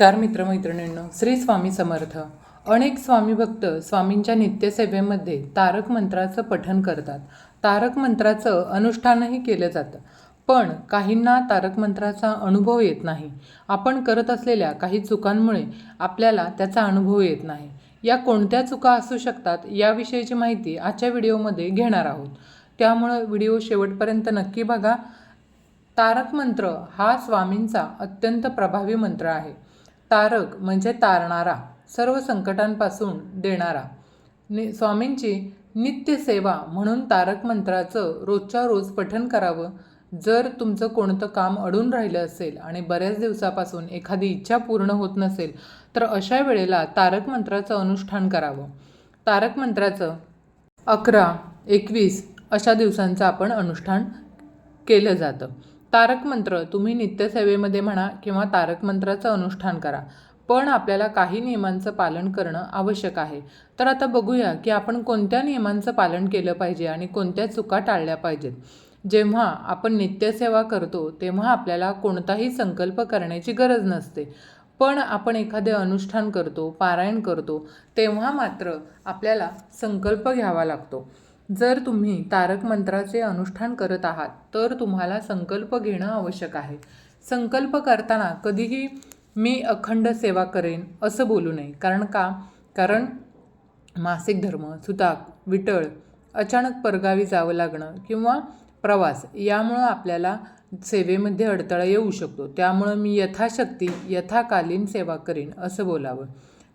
तर मित्रमैत्रिणींनो श्री स्वामी समर्थ. अनेक स्वामी भक्त स्वामींच्या नित्यसेवेमध्ये तारक मंत्राचं पठन करतात. तारक मंत्राचं अनुष्ठानही केलं जातं. पण काहींना तारक मंत्राचा अनुभव येत नाही. आपण करत असलेल्या काही चुकांमुळे आपल्याला त्याचा अनुभव येत नाही. या कोणत्या चुका असू शकतात याविषयीची माहिती आजच्या व्हिडिओमध्ये घेणार आहोत. त्यामुळं व्हिडिओ शेवटपर्यंत नक्की बघा. तारक मंत्र हा स्वामींचा अत्यंत प्रभावी मंत्र आहे. तारक म्हणजे तारणारा सर्व संकटांपासून देणारा. नि स्वामींची नित्यसेवा म्हणून तारक मंत्राचं रोजच्या रोज पठन करावं जर तुमचं कोणतं काम अडून राहिलं असेल आणि बऱ्याच दिवसापासून एखादी इच्छा पूर्ण होत नसेल तर अशा वेळेला तारक मंत्राचं अनुष्ठान करावं. तारक मंत्राचं अकरा एकवीस अशा दिवसांचं आपण अनुष्ठान केलं जातं. तारक मंत्र तुम्ही नित्यसेवेमध्ये म्हणा किंवा तारक मंत्राचं अनुष्ठान करा. पण आपल्याला काही नियमांचं पालन करणं आवश्यक आहे. तर आता बघूया की आपण कोणत्या नियमांचं पालन केलं पाहिजे आणि कोणत्या चुका टाळल्या पाहिजेत. जेव्हा आपण नित्यसेवा करतो तेव्हा आपल्याला कोणताही संकल्प करण्याची गरज नसते. पण आपण एखादे अनुष्ठान करतो पारायण करतो तेव्हा मात्र आपल्याला संकल्प घ्यावा लागतो. जर तुम्ही तारक मंत्राचे अनुष्ठान करत आहात तर तुम्हाला संकल्प घेणं आवश्यक आहे. संकल्प करताना कधीही मी अखंड सेवा करेन असं बोलू नये. कारण का? कारण मासिक धर्म सुताक विटळ अचानक परगावी जावं लागणं किंवा प्रवास यामुळं आपल्याला सेवेमध्ये अडथळा येऊ शकतो. त्यामुळं मी यथाशक्ती यथाकालीन सेवा करीन असं बोलावं.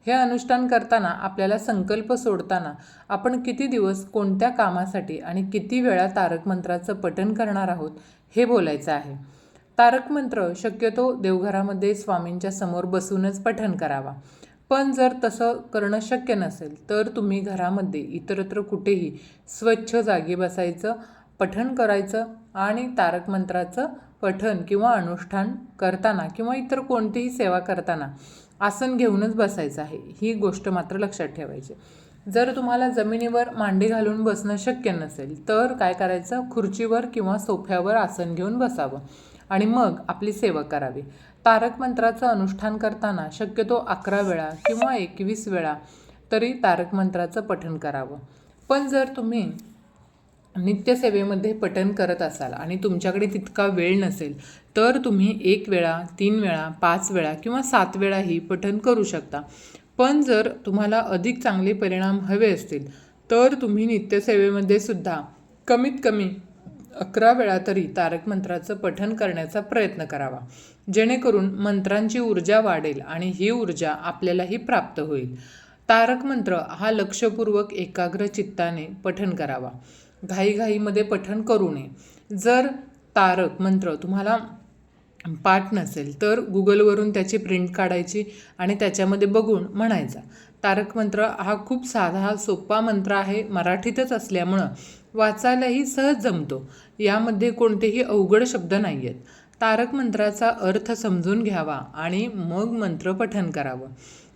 हे अनुष्ठान करताना आपल्याला संकल्प सोडताना आपण किती दिवस कोणत्या कामासाठी आणि किती वेळा तारक मंत्राचं पठण करणार आहोत हे बोलायचं आहे. तारक मंत्र शक्यतो देवघरामध्ये स्वामींच्या समोर बसूनच पठण करावा. पण जर तसं करणं शक्य नसेल तर तुम्ही घरामध्ये इतरत्र कुठेही स्वच्छ जागी बसायचं पठण करायचं आणि तारक मंत्राचं पठण किंवा अनुष्ठान करताना किंवा इतर कोणतीही सेवा करताना आसन घेऊनच बसायचं आहे. ही गोष्ट मात्र लक्षात ठेवायची. जर तुम्हाला जमिनीवर मांडी घालून बसणं शक्य नसेल तर काय करायचं? खुर्चीवर किंवा सोफ्यावर आसन घेऊन बसावं आणि मग आपली सेवा करावी. तारक मंत्राचं अनुष्ठान करताना शक्यतो अकरा वेळा किंवा एकवीस वेळा तरी तारक मंत्राचं पठण करावं. पण जर तुम्ही नित्यसेवेमध्ये पठन करत असाल आणि तुमच्याकडे तितका वेळ नसेल तर तुम्ही एक वेळा तीन वेळा पाच वेळा किंवा सात वेळाही पठन करू शकता. पण जर तुम्हाला अधिक चांगले परिणाम हवे असतील तर तुम्ही नित्यसेवेमध्ये सुद्धा कमीत कमी अकरा वेळा तरी तारक मंत्राचं पठन करण्याचा प्रयत्न करावा. जेणेकरून मंत्रांची ऊर्जा वाढेल आणि ही ऊर्जा आपल्यालाही प्राप्त होईल. तारक मंत्र हा लक्षपूर्वक एकाग्र चित्ताने पठन करावा. घाईघाईमध्ये पठण करू नये. जर तारक मंत्र तुम्हाला पाठ नसेल तर गुगलवरून त्याची प्रिंट काढायची आणि त्याच्यामध्ये बघून म्हणायचा. तारक मंत्र हा खूप साधा सोपा मंत्र आहे मराठीतच असल्यामुळं वाचायलाही सहज जमतो. यामध्ये कोणतेही अवघड शब्द नाही आहेत तारक मंत्राचा अर्थ समजून घ्यावा आणि मग मंत्र पठण करावं.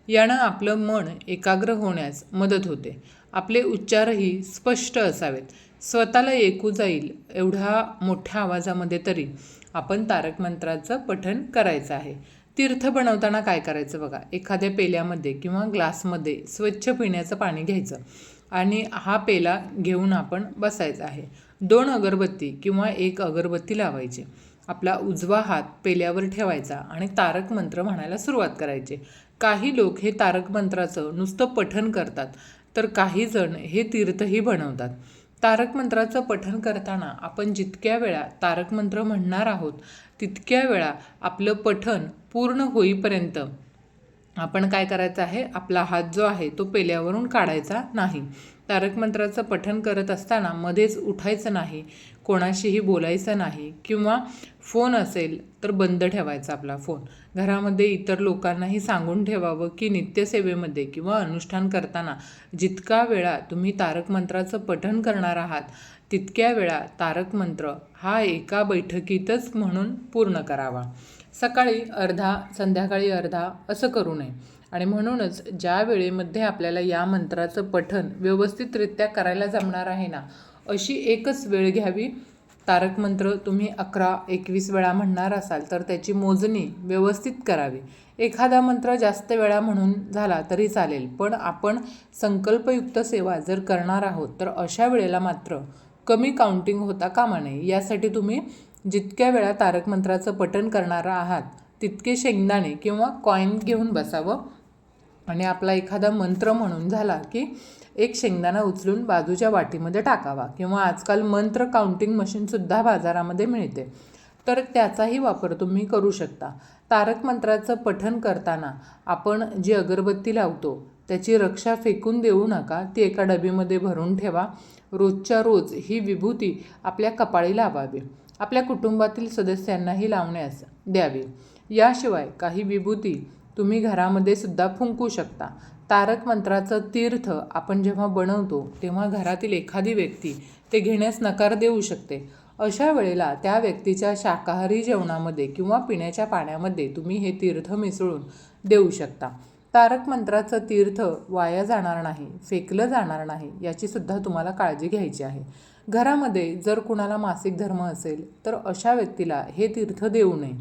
यानं आपलं मन एकाग्र होण्यास मदत होते. आपले उच्चारही स्पष्ट असावेत. स्वतःला ऐकू जाईल एवढ्या मोठ्या आवाजामध्ये तरी आपण तारक मंत्राचं पठण करायचं आहे. तीर्थ बनवताना काय करायचं बघा? एखाद्या पेल्यामध्ये किंवा ग्लासमध्ये स्वच्छ पिण्याचं पाणी घ्यायचं आणि हा पेला घेऊन आपण बसायचा आहे. दोन अगरबत्ती किंवा एक अगरबत्ती लावायची. आपला उजवा हात पेल्यावर ठेवायचा आणि तारक मंत्र म्हणायला सुरुवात करायची. काही लोक हे तारक मंत्राचं नुसतं पठण करतात तर काही जण हे तीर्थही बनवतात. तारक मंत्राचं पठण करताना आपण जितक्या वेळा तारक मंत्र म्हणणार आहोत तितक्या वेळा आपलं पठण पूर्ण होईपर्यंत आपण काय करायचं आहे? आपला हात जो आहे तो पेल्यावरून काढायचा नाही. तारक मंत्राचं पठण करत असताना मध्येच उठायचं नाही कोणाशीही बोलायचं नाही किंवा फोन असेल तर बंद ठेवायचा आपला फोन. घरामध्ये इतर लोकांनाही सांगून ठेवावं की नित्यसेवेमध्ये किंवा अनुष्ठान करताना जितका वेळा तुम्ही तारक मंत्राचं पठण करणार आहात तितक्या वेळा तारक मंत्र हा एका बैठकीतच म्हणून पूर्ण करावा. सकाळी अर्धा संध्याकाळी अर्धा असं करू नये. आणि म्हणूनच ज्या वेळेमध्ये आपल्याला या मंत्राचं पठन व्यवस्थितरित्या करायला जमणार आहे ना अशी एकच वेळ घ्यावी. तारक मंत्र तुम्ही अकरा एकवीस वेळा म्हणणार असाल तर त्याची मोजणी व्यवस्थित करावी. एखादा मंत्र जास्त वेळा म्हणून झाला तरी चालेल पण आपण संकल्पयुक्त सेवा जर करणार आहोत तर अशा वेळेला मात्र कमी काउंटिंग होता कामा नये. यासाठी तुम्ही जितक्या वेळा तारक मंत्राचं पठण करणार आहात तितके शेंगदाणे किंवा कॉईन घेऊन बसावं. आणि आपला एखादा मंत्र म्हणून झाला की एक शेंगदाणा उचलून बाजूच्या वाटीमध्ये टाकावा किंवा आजकाल मंत्र काउंटिंग मशीनसुद्धा बाजारामध्ये मिळते. तर त्याचाही वापर तुम्ही करू शकता. तारक मंत्राचं पठण करताना आपण जी अगरबत्ती लावतो त्याची रक्षा फेकून देऊ नका ती एका डबीमध्ये भरून ठेवा. रोजच्या रोज ही विभूती आपल्या कपाळी लावावी. आपल्या कुटुंबातील सदस्यांनाही लावण्यास द्यावी. याशिवाय काही विभूती तुम्ही घरामध्ये सुद्धा फुंकू शकता. तारक मंत्राचं तीर्थ आपण जेव्हा बनवतो तेव्हा घरातील एखादी व्यक्ती ते घेण्यास नकार देऊ शकते. अशा वेळेला त्या व्यक्तीच्या शाकाहारी जेवणामध्ये किंवा पिण्याच्या पाण्यामध्ये तुम्ही हे तीर्थ मिसळून देऊ शकता. तारक मंत्राचं तीर्थ वाया जाणार नाही फेकलं जाणार नाही याची सुद्धा तुम्हाला काळजी घ्यायची आहे. घरामध्ये जर कुणाला मासिक धर्म असेल तर अशा व्यक्तीला हे तीर्थ देऊ नये.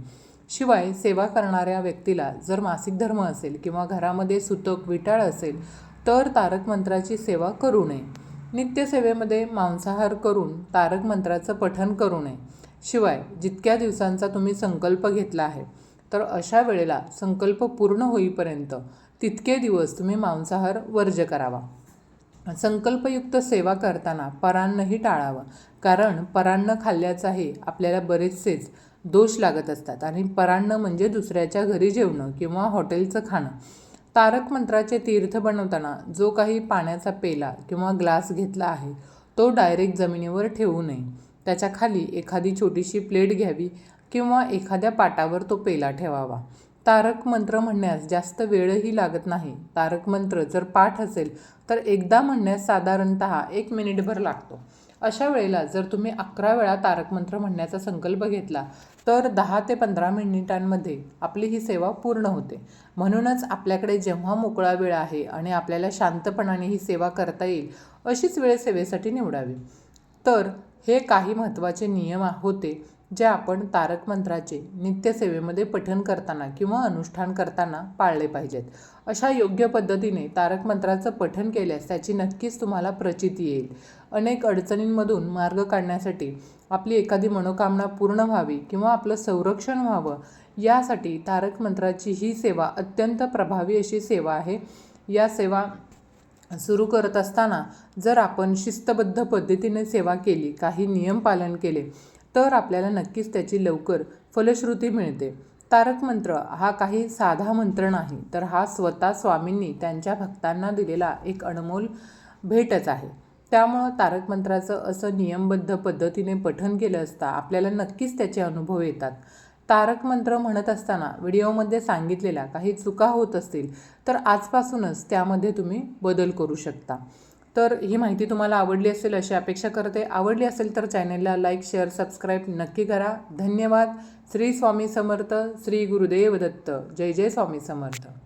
शिवाय सेवा करणाऱ्या व्यक्तीला जर मासिक धर्म असेल किंवा घरामध्ये सुतक विटाळ असेल तर तारक मंत्राची सेवा करू नये. नित्यसेवेमध्ये मांसाहार करून तारक मंत्राचं पठन करू नये. शिवाय जितक्या दिवसांचा तुम्ही संकल्प घेतला आहे तर अशा वेळेला संकल्प पूर्ण होईपर्यंत तितके दिवस तुम्ही मांसाहार वर्ज करावा. संकल्पयुक्त सेवा करताना परान्नही टाळावं. कारण परान्न खाल्ल्याचाही आपल्याला बरेचसेच दोष लागत असतात. आणि परान्न म्हणजे दुसऱ्याच्या घरी जेवणं किंवा हॉटेलचं खाणं. तारक मंत्राचे तीर्थ बनवताना जो काही पाण्याचा पेला किंवा ग्लास घेतला आहे तो डायरेक्ट जमिनीवर ठेवू नये. त्याच्याखाली एखादी छोटीशी प्लेट घ्यावी किंवा एखाद्या पाटावर तो पेला ठेवावा. तारक मंत्र म्हणण्यास जास्त वेळही लागत नाही. तारक मंत्र जर पाठ असेल तर एकदा म्हणण्यास साधारणत एक मिनिटभर लागतो. अशा वेळेला जर तुम्ही अकरा वेळा तारक मंत्र म्हणण्याचा संकल्प घेतला तर दहा ते पंधरा मिनिटांमध्ये आपली ही सेवा पूर्ण होते. म्हणूनच आपल्याकडे जेव्हा मोकळा वेळ आहे आणि आपल्याला शांतपणाने ही सेवा करता येईल अशीच वेळ सेवेसाठी निवडावी. तर हे काही महत्त्वाचे नियम होते. जे आपण तारक मंत्राचे नित्यसेवेमध्ये पठन करताना किंवा अनुष्ठान करताना पाळले पाहिजेत. अशा योग्य पद्धतीने तारक मंत्राचं पठन केल्यास त्याची नक्कीच तुम्हाला प्रचिती येईल. अनेक अडचणींमधून मार्ग काढण्यासाठी आपली एखादी मनोकामना पूर्ण व्हावी किंवा आपलं संरक्षण व्हावं यासाठी तारक मंत्राची ही सेवा अत्यंत प्रभावी अशी सेवा आहे. या सेवा सुरू करत असताना जर आपण शिस्तबद्ध पद्धतीने सेवा केली काही नियम पालन केले तर आपल्याला नक्कीच त्याची लवकर फलश्रुती मिळते. तारक मंत्र हा काही साधा मंत्र नाही तर हा स्वतः स्वामींनी त्यांच्या भक्तांना दिलेला एक अनमोल भेटच आहे. त्यामुळं तारक मंत्राचं असं नियमबद्ध पद्धतीने पठन केलं असता आपल्याला नक्कीच त्याचे अनुभव येतात. तारक मंत्र म्हणत असताना व्हिडिओमध्ये सांगितलेल्या काही चुका होत असतील तर आजपासूनच त्यामध्ये तुम्ही बदल करू शकता. तर ही माहिती तुम्हाला आवडली असेल अशी अपेक्षा करते. आवडली असेल तर चॅनेलला लाईक शेअर सबस्क्राईब नक्की करा. धन्यवाद. श्री स्वामी समर्थ श्री गुरुदेव दत्त. जय जय स्वामी समर्थ.